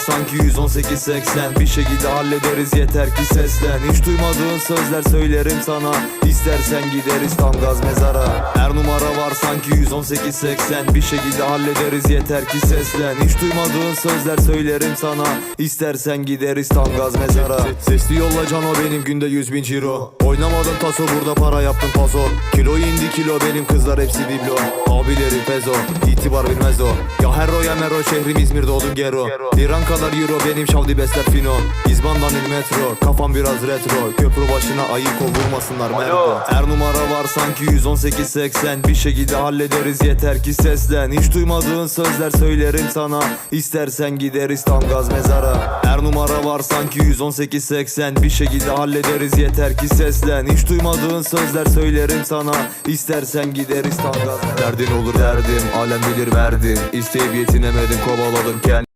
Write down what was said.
sanki 118-80 Bir şekilde hallederiz yeter ki seslen. Hiç duymadığın sözler söylerim sana. İstersen gideriz tam gaz mezara. Her numara var sanki 118-80 Bir şekilde hallederiz yeter ki seslen. Hiç duymadığın sözler söylerim sana. İstersen gideriz tam gaz mezara. Sesli yolla cano benim günde 100 bin ciro. Oynamadım taso burada para yaptım paso. Kilo indi kilo benim kızlar hepsi biblo Abileri pezo itibar bilmez o. Ya herro ya mero şehrim İzmir'de oldum gero. Liran kadar euro benim şavdi besler fino. İzbandan il metro kafam biraz retro. Köprü başına ayık ol vurmasınlar Her numara var sanki 118-80 Bir şekilde hallederiz yeter ki seslen. Hiç duymadığın sözler söylerim sana. İstersen gideriz tam gaz mezara. Her numara var sanki 118-80 Bir şekilde hallederiz yeter ki seslen. Hiç duymadığın sözler söylerim sana. İstersen gideriz tam gaz Derdin olur derdim alem bilir verdim. İsteyip yetinemedim kovaladım kendimi